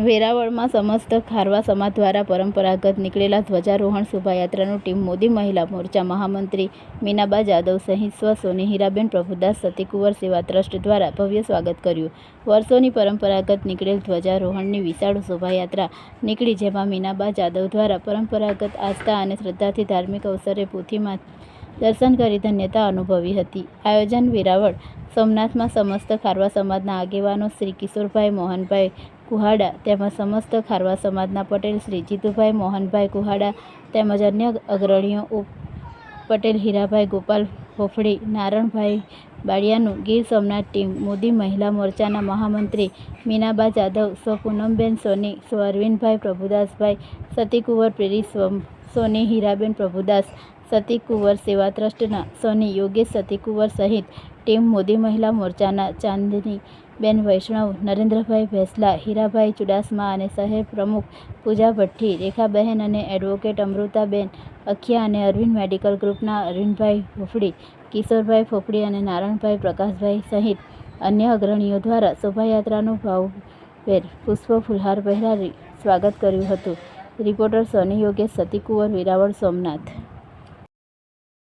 વેરાવળમાં સમસ્ત ખારવા સમાજ દ્વારા પરંપરાગત નીકળેલા ધ્વજારોહણ શોભાયાત્રાનું ટીમ મોદી મહિલા મોરચા મહામંત્રી મીનાબા જાદવ સહિત સ્વસોની હીરાબેન પ્રભુદાસ સતીકુંવર સેવા ટ્રસ્ટ દ્વારા ભવ્ય સ્વાગત કર્યું. વર્ષોની પરંપરાગત નીકળેલ ધ્વજારોહણની વિશાળ શોભાયાત્રા નીકળી, જેમાં મીનાબા જાદવ દ્વારા પરંપરાગત આસ્થા અને શ્રદ્ધાથી ધાર્મિક અવસરે પોથીમાં દર્શન કરી ધન્યતા અનુભવી હતી. આયોજન વેરાવળ, સોમનાથમાં સમસ્ત ખારવા સમાજના આગેવાનો શ્રી કિશોરભાઈ મોહનભાઈ કુહાડા તેમજ સમસ્ત ખારવા સમાજના પટેલ શ્રી જીતુભાઈ મોહનભાઈ કુહાડા તેમજ અન્ય અગ્રણીઓ પટેલ, હીરાભાઈ ગોપાલ ફોફડી નારણભાઈ બાળિયાનું ગીર સોમનાથ ટીમ, મોદી મહિલા મોરચાના મહામંત્રી મીનાબા જાદવ સ્વ પૂનમબેન સોની, સ્વ અરવિંદભાઈ પ્રભુદાસભાઈ, સતીકુંવર પ્રેરી સ્વ, સોની હીરાબેન પ્રભુદાસ સતીકુંવર સેવા ટ્રસ્ટના સોની યોગેશ સતીકુંવર સહિત ટીમ મોદી મહિલા મોરચાના ચાંદની બેન વૈષ્ણવ, નરેન્દ્રભાઈ ભેસલા, હીરાભાઈ ચુડાસમા અને શહેર પ્રમુખ પૂજા ભઠ્ઠી, રેખાબહેન અને એડવોકેટ અમૃતાબેન અખિયા અને અરવિંદ મેડિકલ ગ્રુપના અરવિંદભાઈ ફોફડી, કિશોરભાઈ ફોફડી અને નારાયણભાઈ પ્રકાશભાઈ સહિત અન્ય અગ્રણીઓ દ્વારા શોભાયાત્રાનું ભાવભેર પુષ્પ ફુલહાર પહેરાવી સ્વાગત કર્યું હતું. રિપોર્ટર સોની યોગેશ સતીકુંવર વેરાવળ સોમનાથ.